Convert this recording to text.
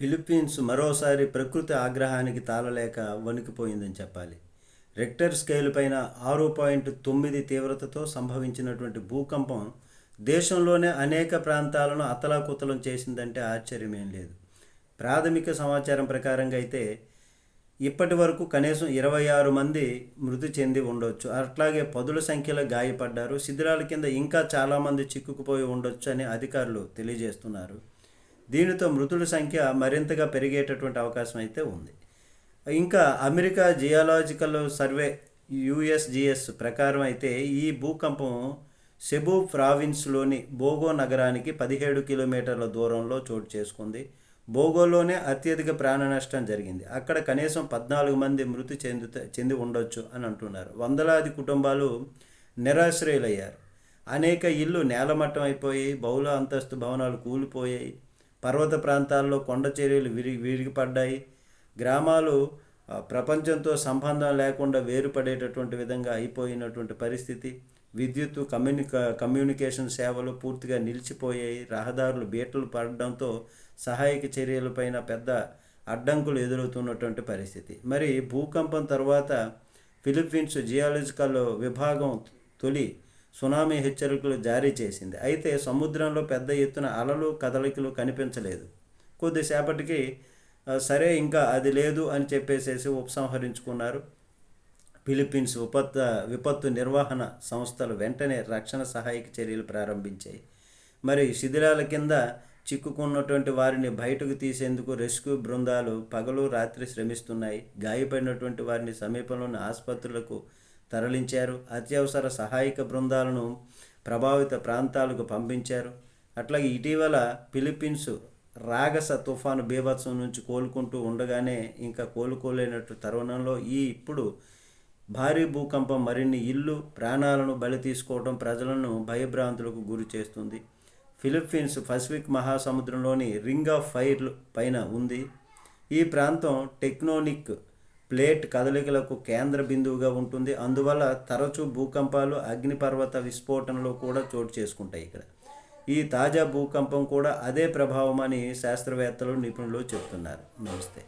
Philippines మరోసారి ప్రకృతి ఆగ్రహానికి తాళలేక వణికిపోయిందని చెప్పాలి. రెక్టర్ స్కేల్ పైన ఆరు పాయింట్ తొమ్మిది తీవ్రతతో సంభవించినటువంటి భూకంపం దేశంలోనే అనేక ప్రాంతాలను అతలాకుతలం చేసిందంటే ఆశ్చర్యమేం లేదు. ప్రాథమిక సమాచారం ప్రకారంగా అయితే ఇప్పటి వరకు కనీసం ఇరవై ఆరు మంది మృతి చెంది ఉండొచ్చు. అట్లాగే పదుల సంఖ్యలో గాయపడ్డారు. శిథిరాల కింద ఇంకా చాలామంది చిక్కుకుపోయి ఉండొచ్చు అని అధికారులు తెలియజేస్తున్నారు. దీనితో మృతుల సంఖ్య మరింతగా పెరిగేటటువంటి అవకాశం అయితే ఉంది. ఇంకా అమెరికా జియాలజికల్ సర్వే యుఎస్జిఎస్ ప్రకారం అయితే ఈ భూకంపం సెబు ప్రావిన్స్లోని బోగో నగరానికి పదిహేడు కిలోమీటర్ల దూరంలో చోటు చేసుకుంది. బోగోలోనే అత్యధిక ప్రాణ నష్టం జరిగింది. అక్కడ కనీసం పద్నాలుగు మంది మృతి చెందుత చెంది ఉండొచ్చు అని అంటున్నారు. వందలాది కుటుంబాలు నిరాశ్రయులయ్యారు. అనేక ఇల్లు నేలమట్టం అయిపోయి బహుళ అంతస్తు భవనాలు కూలిపోయాయి. పర్వత ప్రాంతాల్లో కొండ చర్యలు విరిగి విరిగిపడ్డాయి. గ్రామాలు ప్రపంచంతో సంబంధం లేకుండా వేరుపడేటటువంటి విధంగా అయిపోయినటువంటి పరిస్థితి. విద్యుత్ కమ్యూనిక కమ్యూనికేషన్ సేవలు పూర్తిగా నిలిచిపోయాయి. రహదారులు బీటలు పడడంతో సహాయక చర్యలపైన పెద్ద అడ్డంకులు ఎదురవుతున్నటువంటి పరిస్థితి. మరి భూకంపం తర్వాత ఫిలిప్పీన్స్ జియాలజికల్ విభాగం తొలి సునామీ హెచ్చరికలు జారీ చేసింది. అయితే సముద్రంలో పెద్ద ఎత్తున అలలు కదలికలు కనిపించలేదు. కొద్దిసేపటికి సరే ఇంకా అది లేదు అని చెప్పేసేసి ఉపసంహరించుకున్నారు. ఫిలిప్పీన్స్ విపత్ విపత్తు నిర్వహణ సంస్థలు వెంటనే రక్షణ సహాయక చర్యలు ప్రారంభించాయి. మరి శిథిలాల కింద చిక్కుకున్నటువంటి వారిని బయటకు తీసేందుకు రెస్క్యూ బృందాలు పగలు రాత్రి శ్రమిస్తున్నాయి. గాయపడినటువంటి వారిని సమీపంలోని ఆసుపత్రులకు తరలించారు. అత్యవసర సహాయక బృందాలను ప్రభావిత ప్రాంతాలకు పంపించారు. అట్లాగే ఇటీవల ఫిలిప్పీన్స్ రాగస తుఫాను బీభత్సం నుంచి కోలుకుంటూ ఉండగానే ఇంకా కోలుకోలేనట్టు తరుణంలో ఈ ఇప్పుడు భారీ భూకంపం మరిన్ని ఇల్లు ప్రాణాలను బలి తీసుకోవడం ప్రజలను భయభ్రాంతులకు గురి చేస్తుంది. ఫిలిప్పీన్స్ పసిఫిక్ మహాసముద్రంలోని రింగ్ ఆఫ్ ఫైర్ పైన ఉంది. ఈ ప్రాంతం టెక్నోనిక్ ప్లేట్ కదలికలకు కేంద్ర బిందువుగా ఉంటుంది. అందువల్ల తరచూ భూకంపాలు అగ్నిపర్వత విస్ఫోటనలు కూడా చోటు చేసుకుంటాయి ఇక్కడ. ఈ తాజా భూకంపం కూడా అదే ప్రభావం అని శాస్త్రవేత్తలు నిపుణులు చెప్తున్నారు. నమస్తే.